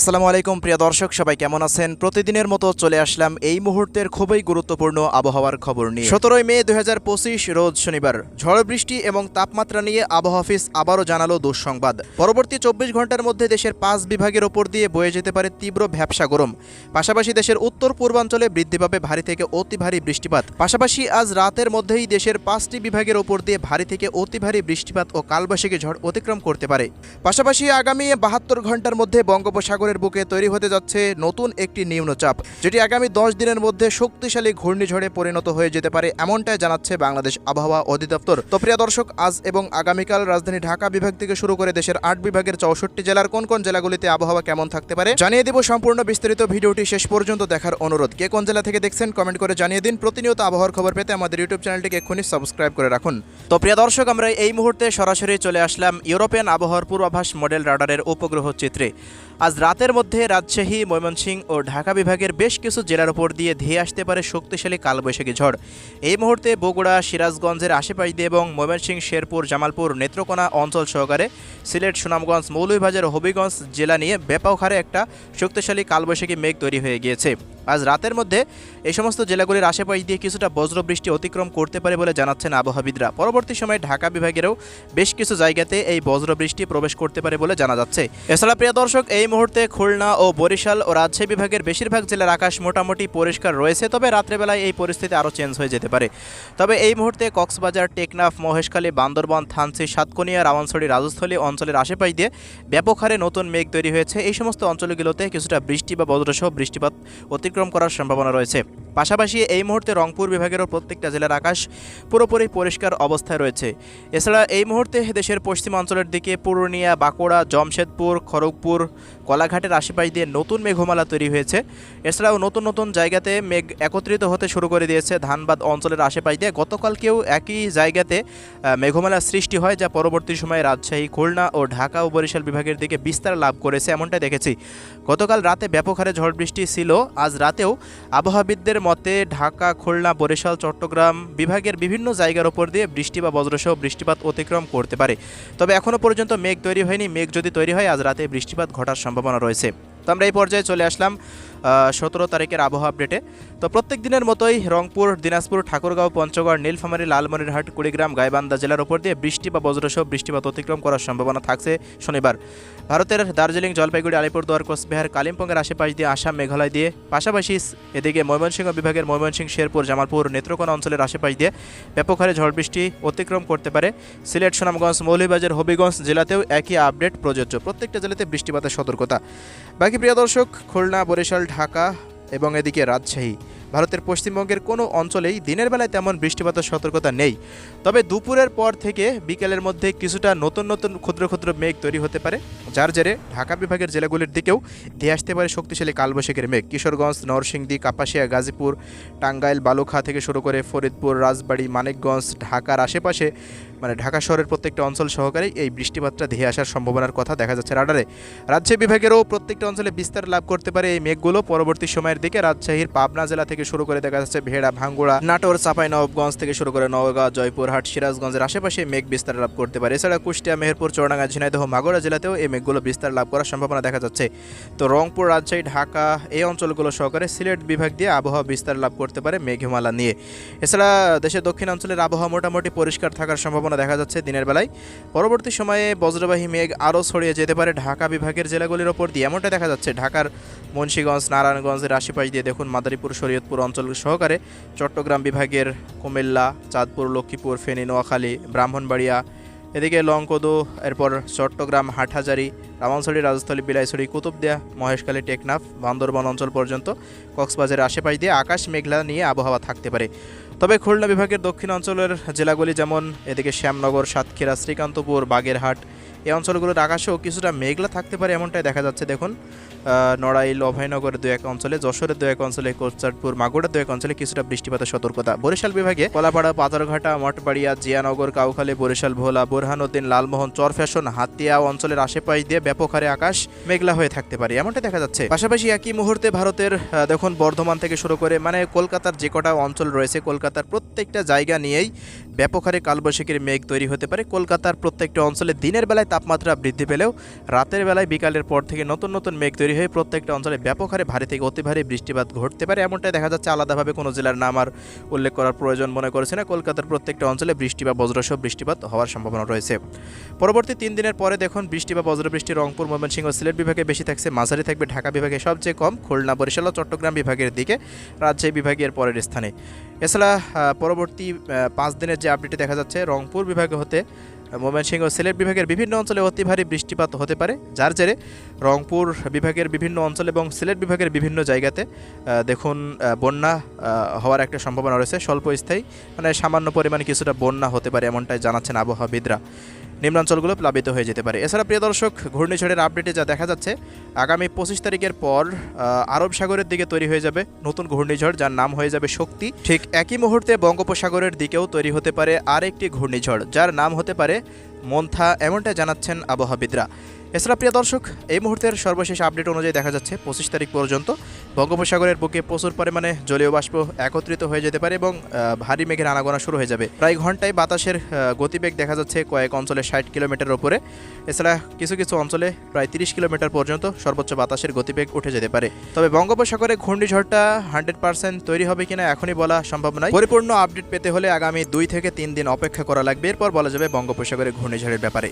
আসসালামু আলাইকুম, প্রিয় দর্শক, সবাই কেমন আছেন? প্রতিদিনের মতো চলে আসলাম এই মুহূর্তের খুবই গুরুত্বপূর্ণ আবহাওয়ার খবর নিয়ে। সতেরোই মে দুই রোজ শনিবার। ঝড়, বৃষ্টি এবং তাপমাত্রা নিয়ে আবহাওয়া অফিস আবারও জানালো দুঃসংবাদ। পরবর্তী চব্বিশ ঘণ্টার মধ্যে দেশের পাঁচ বিভাগের ওপর দিয়ে বয়ে যেতে পারে তীব্র ভ্যাবসা গরম। পাশাপাশি দেশের উত্তর পূর্বাঞ্চলে বৃদ্ধি পাবে ভারী থেকে অতি ভারী বৃষ্টিপাত। পাশাপাশি আজ রাতের মধ্যেই দেশের পাঁচটি বিভাগের ওপর দিয়ে ভারী থেকে অতি ভারী বৃষ্টিপাত ও কালবাসীকে ঝড় অতিক্রম করতে পারে। পাশাপাশি আগামী বাহাত্তর ঘণ্টার মধ্যে বঙ্গোপসাগরের বুকে তৈরি হতে যাচ্ছে নতুন একটি নিম্নচাপ, যেটি আগামী দশ দিনের মধ্যে শক্তিশালী ঘূর্ণিঝড়ে পরিণত হয়ে যেতে পারে, এমনটাই জানাচ্ছে বাংলাদেশ আবহাওয়া অধিদপ্তর। তো প্রিয় দর্শক, আজ এবং আগামীকাল রাজধানী ঢাকা বিভাগ থেকে শুরু করে দেশের আট বিভাগের চৌষট্টি জেলার কোন কোন জেলাগুলিতে আবহাওয়া কেমন থাকতে পারে জানিয়ে দেব সম্পূর্ণ বিস্তারিত ভিডিওটি শেষ পর্যন্ত দেখার অনুরোধ। কে কোন জেলা থেকে দেখছেন কমেন্ট করে জানিয়ে দিন। প্রতিনিয়ত আবহাওয়ার খবর পেতে আমাদের ইউটিউব চ্যানেলটিকে এক্ষুনি সাবস্ক্রাইব করে রাখুন। তো প্রিয় দর্শক, আমরা এই মুহূর্তে সরাসরি চলে আসলাম ইউরোপিয়ান আবহাওয়ার পূর্বাভাস মডেল রাডারের উপগ্রহ চিত্রে। আজ রাতের মধ্যে রাজশাহী ময়মনসিংহ ও ঢাকা বিভাগের বেশ কিছু জেলার উপর দিয়ে ধেয়ে আসতে পারে শক্তিশালী কালবৈশাখী ঝড়। এই মুহূর্তে বগুড়া, সিরাজগঞ্জের আশেপাশ দিয়ে এবং ময়মনসিংহ শেরপুর, জামালপুর, নেত্রকোনা অঞ্চল সহকারে সিলেট, সুনামগঞ্জ, মৌলভীবাজার হবিগঞ্জ জেলা নিয়ে ব্যাপক হারে একটা শক্তিশালী কালবৈশাখী মেঘ তৈরি হয়ে গিয়েছে। আজ রাতের মধ্যে এই সমস্ত জেলাগুলির আশেপাশ দিয়ে কিছুটা বজ্রবৃষ্টি অতিক্রম করতে পারে বলে জানাচ্ছেন আবহাওয়াবিদরা। পরবর্তী সময়ে ঢাকা বিভাগেরও বেশ কিছু জায়গাতে এই বজ্রবৃষ্টি প্রবেশ করতে পারে বলে জানা যাচ্ছে। এছাড়া প্রিয় দর্শক, এই মুহূর্তে খুলনা ও বরিশাল ও রাজশাহী বিভাগের বেশিরভাগ জেলার আকাশ মোটামুটি পরিষ্কার রয়েছে, তবে রাত্রেবেলায় এই পরিস্থিতি আরও চেঞ্জ হয়ে যেতে পারে। তবে এই মুহূর্তে কক্সবাজার, টেকনাফ, মহেশখালী, বান্দরবান থানসি সাতকনিয়া রাওয়ানছড়ি রাজস্থলী অঞ্চলের আশেপাশ দিয়ে ব্যাপক হারে নতুন মেঘ তৈরি হয়েছে। এই সমস্ত অঞ্চলগুলোতে কিছুটা বৃষ্টি বা বজ্রসহ বৃষ্টিপাত অতিক্রম করার সম্ভাবনা রয়েছে। পাশাপাশি এই মুহূর্তে রংপুর বিভাগেরও প্রত্যেকটা জেলার আকাশ পুরোপুরি পরিষ্কার অবস্থায় রয়েছে। এছাড়া এই মুহূর্তে দেশের পশ্চিমাঞ্চলের দিকে পুরুলিয়া বাঁকুড়া জমশেদপুর খড়গপুর কলাঘাটের আশেপাশ দিয়ে নতুন মেঘমালা তৈরি হয়েছে। এছাড়াও নতুন নতুন জায়গাতে মেঘ একত্রিত হতে শুরু করে দিয়েছে ধানবাদ অঞ্চলের আশেপাশ দিয়ে। গতকালকেও একই জায়গাতে আহ, মেঘমালার সৃষ্টি হয় যা পরবর্তী সময়ে রাজশাহী খুলনা ও ঢাকা ও বরিশাল বিভাগের দিকে বিস্তার লাভ করেছে এমনটাই দেখেছি। গতকাল রাতে ব্যাপক হারে ঝড় বৃষ্টি ছিল আজ রাতেও আবহাওয়াবিদদের মতে ঢাকা, খুলনা, বরিশাল, চট্টগ্রাম বিভাগের বিভিন্ন জায়গার উপর দিয়ে বৃষ্টি বা বজ্রসহ বৃষ্টিপাত অতিক্রম করতে পারে। তবে এখনও পর্যন্ত মেঘ তৈরি হয়নি। মেঘ যদি তৈরি হয়, আজ রাতে বৃষ্টিপাত ঘটার সম্ভাবনা রয়েছে। তো আমরা এই পর্যায়ে চলে আসলাম সতেরো তারিখের আবহাওয়া আপডেটে। তো প্রত্যেক দিনের মতোই রংপুর, দিনাজপুর, ঠাকুরগাঁও, পঞ্চগড়, নীলফামারী, লালমনিরহাট, কুড়িগ্রাম, গাইবান্ধা জেলার উপর দিয়ে বৃষ্টি বা বজ্রসহ বৃষ্টিপাত অতিক্রম করার সম্ভাবনা থাকছে শনিবার। ভারতের দার্জিলিং, জলপাইগুড়ি, আলিপুরদুয়ার, কোচবিহার, কালিম্পংয়ের আশেপাশ দিয়ে আসাম, মেঘালয় দিয়ে পাশাপাশি এদিকে ময়মনসিংহ বিভাগের ময়মনসিংহ, শেরপুর, জামালপুর, নেত্রকোনা অঞ্চলের আশেপাশ দিয়ে ব্যাপক হারে ঝড় বৃষ্টি অতিক্রম করতে পারে। সিলেট, সুনামগঞ্জ, মৌলভীবাজার, হবিগঞ্জ জেলাতেও একই আপডেট প্রযোজ্য। প্রত্যেকটা জেলাতে বৃষ্টিপাতের সতর্কতা। প্রিয় দর্শক, খুলনা, বরিশাল, ঢাকা এবং এদিকে রাজশাহী, ভারতের পশ্চিমবঙ্গের কোনো অঞ্চলেই দিনের বেলায় তেমন বৃষ্টিপাতের সতর্কতা নেই। তবে দুপুরের পর থেকে বিকেলের মধ্যে কিছুটা নতুন নতুন ক্ষুদ্র ক্ষুদ্র মেঘ তৈরি হতে পারে, যার জেরে ঢাকা বিভাগের জেলাগুলির দিকেও দিয়ে আসতে পারে শক্তিশালী কালবৈশাখীর মেঘ। কিশোরগঞ্জ, নরসিংদী, কাপাসিয়া, গাজীপুর, টাঙ্গাইল বালুখা থেকে শুরু করে ফরিদপুর, রাজবাড়ী, মানিকগঞ্জ, ঢাকার আশেপাশে মানে ঢাকা শহরের প্রত্যেকটা অঞ্চল সহকারে এই বৃষ্টিপাতটা ধেয়ে আসার সম্ভাবনার কথা দেখা যাচ্ছে রাডারে। রাজ্য বিভাগেরও প্রত্যেকটা অঞ্চলে বিস্তার লাভ করতে পারে এই মেঘগুলো। পরবর্তী সময়ের দিকে রাজশাহীর পাবনা জেলা থেকে শুরু করে দেখা যাচ্ছে ভেড়া, ভাঙ্গুড়া, নাটোর চাপাই নবগঞ্জ থেকে শুরু করে নওগাঁ, জয়পুরহাট, সিরাজগঞ্জের আশেপাশে মেঘ বিস্তার লাভ করতে পারে। এছাড়া কুষ্টিয়া, মেহেরপুর চৌরাঙ্গা ঝিনাইদহ, মাগুরা জেলাতেও এই মেঘগুলো বিস্তার লাভ করার সম্ভাবনা দেখা যাচ্ছে। তো রংপুর, রাজশাহী, ঢাকা এই অঞ্চলগুলো সহকারে সিলেট বিভাগ দিয়ে আবহাওয়া বিস্তার লাভ করতে পারে মেঘমালা নিয়ে। এছাড়া দেশের দক্ষিণাঞ্চলের আবহাওয়া মোটামুটি পরিষ্কার থাকার সম্ভাবনা দেখা যাচ্ছে দিনের বেলায়। পরবর্তী সময়ে বজ্রবাহী মেঘ আরও ছড়িয়ে যেতে পারে ঢাকা বিভাগের জেলাগুলির ওপর দিয়ে। এমনটা দেখা যাচ্ছে ঢাকার মুন্সীগঞ্জ নারায়ণগঞ্জের আশেপাশ দিয়ে দেখুন মাদারীপুর, শরীয়তপুর অঞ্চল সহকারে চট্টগ্রাম বিভাগের কুমিল্লা, চাঁদপুর, লক্ষ্মীপুর, ফেনী, নোয়াখালী, ব্রাহ্মণবাড়িয়া, এদিকে লংকদু, এরপর চট্টগ্রাম, হাটহাজারি রামানছড়ি রাজস্থলী, বিলাইছড়ি, কুতুবদিয়া, মহেশখালী, টেকনাফ, বান্দরবান অঞ্চল পর্যন্ত, কক্সবাজারের আশেপাশ দিয়ে আকাশ মেঘলা নিয়ে আবহাওয়া থাকতে পারে। তবে খুলনা বিভাগের দক্ষিণ অঞ্চলের জেলাগুলি যেমন এদিকে শ্যামনগর সাতক্ষীরা শ্রীকান্তপুর বাগেরহাট এই অঞ্চলগুলোর আকাশেও কিছুটা মেঘলা থাকতে পারে এমনটাই দেখা যাচ্ছে, দেখুন। নড়াইল অভয়নগরের দু এক অঞ্চলে, যশোরের দু এক অঞ্চলে, কোচচাঁদপুর মাগুরার দু এক অঞ্চলে কিছুটা বৃষ্টিপাতের সতর্কতা। বরিশাল বিভাগে কলাপাড়া পাথরঘাটা মঠবাড়িয়া, জিয়ানগর, কাউখালী, বরিশাল, ভোলা, বোরহানুদ্দিন, লালমোহন, চরফ্যাশন, হাতিয়া অঞ্চলের আশেপাশ দিয়ে ব্যাপক হারে আকাশ মেঘলা হয়ে থাকতে পারে এমনটা দেখা যাচ্ছে। পাশাপাশি একই মুহূর্তে ভারতের দেখুন, বর্ধমান থেকে শুরু করে মানে কলকাতার যে কটা অঞ্চল রয়েছে, কলকাতার প্রত্যেকটা জায়গা নিয়েই ব্যাপক হারে কালবৈশাখীর মেঘ তৈরি হতে পারে। কলকাতার প্রত্যেকটা অঞ্চলে দিনের বেলায় তাপমাত্রা বৃদ্ধি পেলেও রাতের বেলায় বিকালের পর থেকে নতুন নতুন মেঘ তৈরি হয়ে প্রত্যেকটা অঞ্চলে ব্যাপক হারে ভারী থেকে অতি ভারী বৃষ্টিপাত ঘটতে পারে। এমনটাই দেখা যাচ্ছে আলাদাভাবে কোনো জেলার নাম আর উল্লেখ করার প্রয়োজন মনে করেছে না। কলকাতার প্রত্যেকটা অঞ্চলে বৃষ্টি বা বজ্রসহ বৃষ্টিপাত হওয়ার সম্ভাবনা রয়েছে। পরবর্তী তিন দিনের পরে দেখুন, বৃষ্টি বা বজ্রবৃষ্টি রংপুর, ময়মনসিংহ, সিলেট বিভাগে বেশি থাকছে, মাঝারি থাকবে ঢাকা বিভাগে সবচেয়ে কম, খুলনা, বরিশাল ও চট্টগ্রাম বিভাগের দিকে রাজশাহী বিভাগের পরের স্থানে। এছাড়া পরবর্তী পাঁচ দিনের যে আপডেটে দেখা যাচ্ছে, রংপুর বিভাগে হতে ময়মনসিংহ সিলেট বিভাগের বিভিন্ন অঞ্চলে অতি ভারী বৃষ্টিপাত হতে পারে, যার জেরে রংপুর বিভাগের বিভিন্ন অঞ্চল এবং সিলেট বিভাগের বিভিন্ন জায়গাতে দেখুন বন্যা হওয়ার একটা সম্ভাবনা রয়েছে। স্বল্পস্থায়ী মানে সামান্য পরিমাণে কিছুটা বন্যা হতে পারে এমনটাই জানাচ্ছেন আবহাওয়াবিদরা। নিম্নাঞ্চলগুলো প্লাবিত হয়ে যেতে পারে। এছাড়া প্রিয় দর্শক, ঘূর্ণিঝড়ের আপডেটে যা দেখা যাচ্ছে, আগামী পঁচিশ তারিখের পর আরব সাগরের দিকে তৈরি হয়ে যাবে নতুন ঘূর্ণিঝড়, যার নাম হয়ে যাবে শক্তি। ঠিক একই মুহূর্তে বঙ্গোপসাগরের দিকেও তৈরি হতে পারে আরেকটি ঘূর্ণিঝড়, যার নাম হতে পারে মন্থা, এমনটা জানাচ্ছেন আবহাওয়াবিদরা। এছাড়া প্রিয় দর্শক, এই মুহূর্তের সর্বশেষ আপডেট অনুযায়ী দেখা যাচ্ছে, পঁচিশ তারিখ পর্যন্ত বঙ্গোপসাগরের বুকে প্রচুর পরিমাণে জলীয় বাষ্প একত্রিত হয়ে যেতে পারে এবং ভারী মেঘের আনাগোনা শুরু হয়ে যাবে। প্রায় ঘন্টায় বাতাসের গতিবেগ দেখা যাচ্ছে কয়েক অঞ্চলে ষাট কিলোমিটার ওপরে এছাড়া কিছু কিছু অঞ্চলে প্রায় তিরিশ কিলোমিটার পর্যন্ত সর্বোচ্চ বাতাসের গতিবেগ উঠে যেতে পারে। তবে বঙ্গোপসাগরে ঘূর্ণিঝড়টা হান্ড্রেড পার্সেন্ট তৈরি হবে কিনা এখনই বলা সম্ভব নয়। পরিপূর্ণ আপডেট পেতে হলে আগামী দুই থেকে তিন দিন অপেক্ষা করা লাগবে। এরপর বলা যাবে বঙ্গোপসাগরে ঘূর্ণিঝড়ের ব্যাপারে।